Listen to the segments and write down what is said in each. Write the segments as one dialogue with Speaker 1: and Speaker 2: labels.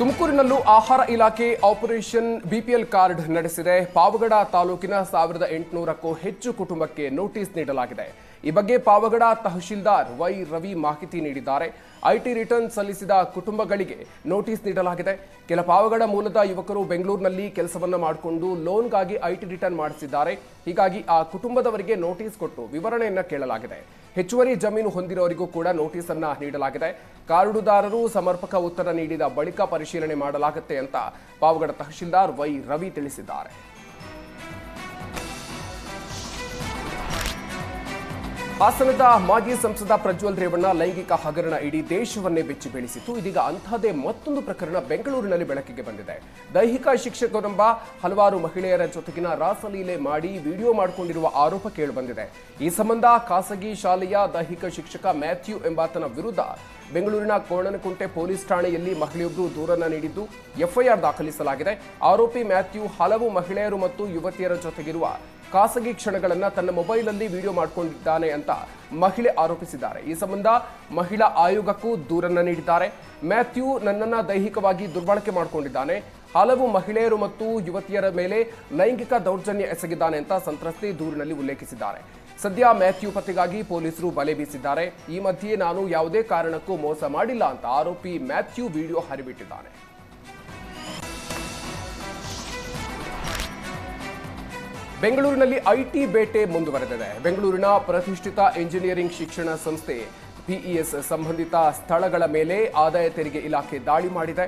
Speaker 1: ತುಮಕೂರಿನಲ್ಲೂ ಆಹಾರ ಇಲಾಖೆ operation BPL card ನಡೆಸಿದೆ. ಪಾವಗಡ ತಾಲೂಕಿನ ಸಾವಿರದ ಎಂಟುನೂರಕ್ಕೂ ಹೆಚ್ಚು ಕುಟುಂಬಕ್ಕೆ ನೋಟಿಸ್ ನೀಡಲಾಗಿದೆ. ಈ ಬಗ್ಗೆ ಪಾವಗಡ ತಹಶೀಲ್ದಾರ್ ವೈ ರವಿ ಮಾಹಿತಿ ನೀಡಿದ್ದಾರೆ. ಐಟಿ ರಿಟರ್ನ್ ಸಲ್ಲಿಸಿದ ಕುಟುಂಬಗಳಿಗೆ ನೋಟಿಸ್ ನೀಡಲಾಗಿದೆ. ಕೆಲ ಪಾವಗಡ ಮೂಲದ ಯುವಕರು ಬೆಂಗಳೂರಿನಲ್ಲಿ ಕೆಲಸವನ್ನ ಮಾಡಿಕೊಂಡು ಲೋನ್ಗಾಗಿ ಐಟಿ ರಿಟರ್ನ್ ಮಾಡಿಸಿದ್ದಾರೆ. ಹೀಗಾಗಿ ಆ ಕುಟುಂಬದವರಿಗೆ ನೋಟಿಸ್ ಕೊಟ್ಟು ವಿವರಣೆಯನ್ನು ಕೇಳಲಾಗಿದೆ. ಹೆಚ್ಚುವರಿ ಜಮೀನು ಹೊಂದಿರೋರಿಗೂ ಕೂಡ ನೋಟಿಸ್ ಅನ್ನ ನೀಡಲಾಗಿದೆ. ಕಾರ್ಡುದಾರರು ಸಮರ್ಪಕ ಉತ್ತರ ನೀಡಿದ ಬಳಿಕ ಪರಿಶೀಲನೆ ಮಾಡಲಾಗುತ್ತೆ ಅಂತ ಪಾವಗಡ ತಹಶೀಲ್ದಾರ್ ವೈ ರವಿ ತಿಳಿಸಿದ್ದಾರೆ. ಹಾಸನದ ಮಾಜಿ ಸಂಸದ ಪ್ರಜ್ವಲ್ ರೇವಣ್ಣ ಲೈಂಗಿಕ ಹಗರಣ ಇಡೀ ದೇಶವನ್ನೇ ಬೆಚ್ಚಿ ಬೀಳಿಸಿತು ಇದೀಗ ಅಂತಹದೇ ಮತ್ತೊಂದು ಪ್ರಕರಣ ಬೆಂಗಳೂರಿನಲ್ಲಿ ಬೆಳಕಿಗೆ ಬಂದಿದೆ. ದೈಹಿಕ ಶಿಕ್ಷಕರೆಂಬ ಹಲವಾರು ಮಹಿಳೆಯರ ಜೊತೆಗಿನ ರಾಸಲೀಲೆ ಮಾಡಿ ವಿಡಿಯೋ ಮಾಡಿಕೊಂಡಿರುವ ಆರೋಪ ಕೇಳಿಬಂದಿದೆ. ಈ ಸಂಬಂಧ ಖಾಸಗಿ ಶಾಲೆಯ ದೈಹಿಕ ಶಿಕ್ಷಕ ಮ್ಯಾಥ್ಯೂ ಎಂಬಾತನ ವಿರುದ್ಧ ಬೆಂಗಳೂರಿನ ಕೋಣನಕುಂಟೆ ಪೊಲೀಸ್ ಠಾಣೆಯಲ್ಲಿ ಮಹಿಳೆಯೊಬ್ಬರು ದೂರನ್ನ ನೀಡಿದ್ದು ಎಫ್ಐಆರ್ ದಾಖಲಿಸಲಾಗಿದೆ. ಆರೋಪಿ ಮ್ಯಾಥ್ಯೂ ಹಲವು ಮಹಿಳೆಯರು ಮತ್ತು ಯುವತಿಯರ ಜೊತೆಗಿರುವ ಖಾಸಗಿ ಕ್ಷಣಗಳನ್ನು ತನ್ನ ಮೊಬೈಲಲ್ಲಿ ವಿಡಿಯೋ ಮಾಡಿಕೊಂಡಿದ್ದಾನೆ ಅಂತ ಮಹಿಳೆ ಆರೋಪಿಸಿದ್ದಾರೆ. ಈ ಸಂಬಂಧ ಮಹಿಳಾ ಆಯೋಗಕ್ಕೂ ದೂರನ್ನ ನೀಡಿದ್ದಾರೆ. ಮ್ಯಾಥ್ಯೂ ನನ್ನನ್ನ ದೈಹಿಕವಾಗಿ ದುರ್ಬಳಕೆ ಮಾಡಿಕೊಂಡಿದ್ದಾನೆ. ಹಲವು ಮಹಿಳೆಯರು ಮತ್ತು ಯುವತಿಯರ ಮೇಲೆ ಲೈಂಗಿಕ ದೌರ್ಜನ್ಯ ಎಸಗಿದ್ದಾನೆ ಅಂತ ಸಂತ್ರಸ್ತೆ ದೂರಿನಲ್ಲಿ ಉಲ್ಲೇಖಿಸಿದ್ದಾರೆ. ಸದ್ಯ ಮ್ಯಾಥ್ಯೂ ಪತ್ತೆಗಾಗಿ ಪೊಲೀಸರು ಬಲೆ ಬೀಸಿದ್ದಾರೆ. ಈ ಮಧ್ಯೆ ನಾನು ಯಾವುದೇ ಕಾರಣಕ್ಕೂ ಮೋಸ ಮಾಡಿಲ್ಲ ಅಂತ ಆರೋಪಿ ಮ್ಯಾಥ್ಯೂ ವಿಡಿಯೋ ಹರಿಬಿಟ್ಟಿದ್ದಾನೆ. ಬೆಂಗಳೂರಿನಲ್ಲಿ ಐಟಿ ಬೇಟೆ ಮುಂದುವರೆದಿದೆ. ಬೆಂಗಳೂರಿನ ಪ್ರತಿಷ್ಠಿತ ಇಂಜಿನಿಯರಿಂಗ್ ಶಿಕ್ಷಣ ಸಂಸ್ಥೆ ಪಿಇಎಸ್ ಸಂಬಂಧಿತ ಸ್ಥಳಗಳ ಮೇಲೆ ಆದಾಯ ತೆರಿಗೆ ಇಲಾಖೆ ದಾಳಿ ಮಾಡಿದೆ.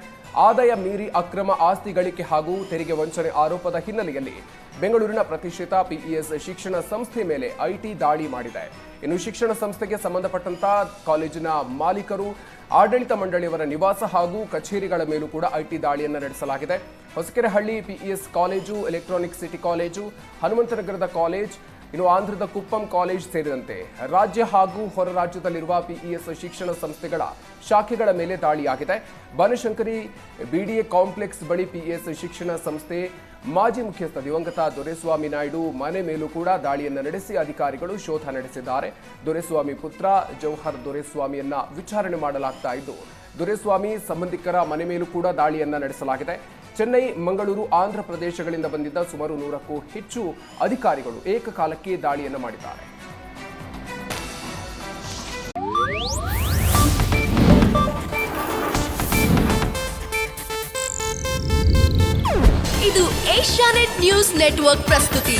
Speaker 1: ಆದಾಯ ಮೀರಿ ಅಕ್ರಮ ಆಸ್ತಿ ಗಳಿಕೆ ಹಾಗೂ ತೆರಿಗೆ ವಂಚನೆ ಆರೋಪದ ಹಿನ್ನೆಲೆಯಲ್ಲಿ ಬೆಂಗಳೂರಿನ ಪ್ರತಿಷ್ಠಿತ ಪಿಇಎಸ್ ಶಿಕ್ಷಣ ಸಂಸ್ಥೆ ಮೇಲೆ ಐಟಿ ದಾಳಿ ಮಾಡಿದೆ. ಇನ್ನು ಶಿಕ್ಷಣ ಸಂಸ್ಥೆಗೆ ಸಂಬಂಧಪಟ್ಟಂತ ಕಾಲೇಜಿನ ಮಾಲೀಕರು, ಆಡಳಿತ ಮಂಡಳಿಯವರ ನಿವಾಸ ಹಾಗೂ ಕಚೇರಿಗಳ ಮೇಲೂ ಕೂಡ ಐಟಿ ದಾಳಿಯನ್ನು ನಡೆಸಲಾಗಿದೆ. Hosakerehalli PES college, electronic city college, ಹನುಮಂತನಗರದ college ಇನ್ನು ಆಂಧ್ರದ ಕುಪ್ಪಂ ಕಾಲೇಜ್ ಸೇರಿದಂತೆ ರಾಜ್ಯ ಹಾಗೂ ಹೊರ ರಾಜ್ಯದಲ್ಲಿರುವ ಪಿಇಎಸ್ ಶಿಕ್ಷಣ ಸಂಸ್ಥೆಗಳ ಶಾಖೆಗಳ ಮೇಲೆ ದಾಳಿಯಾಗಿದೆ. ಬನಶಂಕರಿ ಬಿಡಿಎ ಕಾಂಪ್ಲೆಕ್ಸ್ ಬಳಿ ಪಿಇಎಸ್ ಶಿಕ್ಷಣ ಸಂಸ್ಥೆ ಮಾಜಿ ಮುಖ್ಯಸ್ಥ ದಿವಂಗತ ದೊರೆಸ್ವಾಮಿ ನಾಯ್ಡು ಮನೆ ಮೇಲೂ ಕೂಡ ದಾಳಿಯನ್ನು ನಡೆಸಿ ಅಧಿಕಾರಿಗಳು ಶೋಧ ನಡೆಸಿದ್ದಾರೆ. ದೊರೆಸ್ವಾಮಿ ಪುತ್ರ ಜೌಹರ್ ದೊರೆಸ್ವಾಮಿಯನ್ನ ವಿಚಾರಣೆ ಮಾಡಲಾಗ್ತಾ ಇದ್ದು, ದೊರೆಸ್ವಾಮಿ ಸಂಬಂಧಿಕರ ಮನೆ ಮೇಲೂ ಕೂಡ ದಾಳಿಯನ್ನ ನಡೆಸಲಾಗಿದೆ. ಚೆನ್ನೈ, ಮಂಗಳೂರು, ಆಂಧ್ರ ಪ್ರದೇಶಗಳಿಂದ ಬಂದಿದ್ದ ಸುಮಾರು ನೂರಕ್ಕೂ ಹೆಚ್ಚು ಅಧಿಕಾರಿಗಳು ಏಕಕಾಲಕ್ಕೆ ದಾಳಿಯನ್ನು ಮಾಡಿದ್ದಾರೆ.
Speaker 2: ಇದು ಏಷ್ಯಾನೆಟ್ ನ್ಯೂಸ್ ನೆಟ್ವರ್ಕ್ ಪ್ರಸ್ತುತಿ.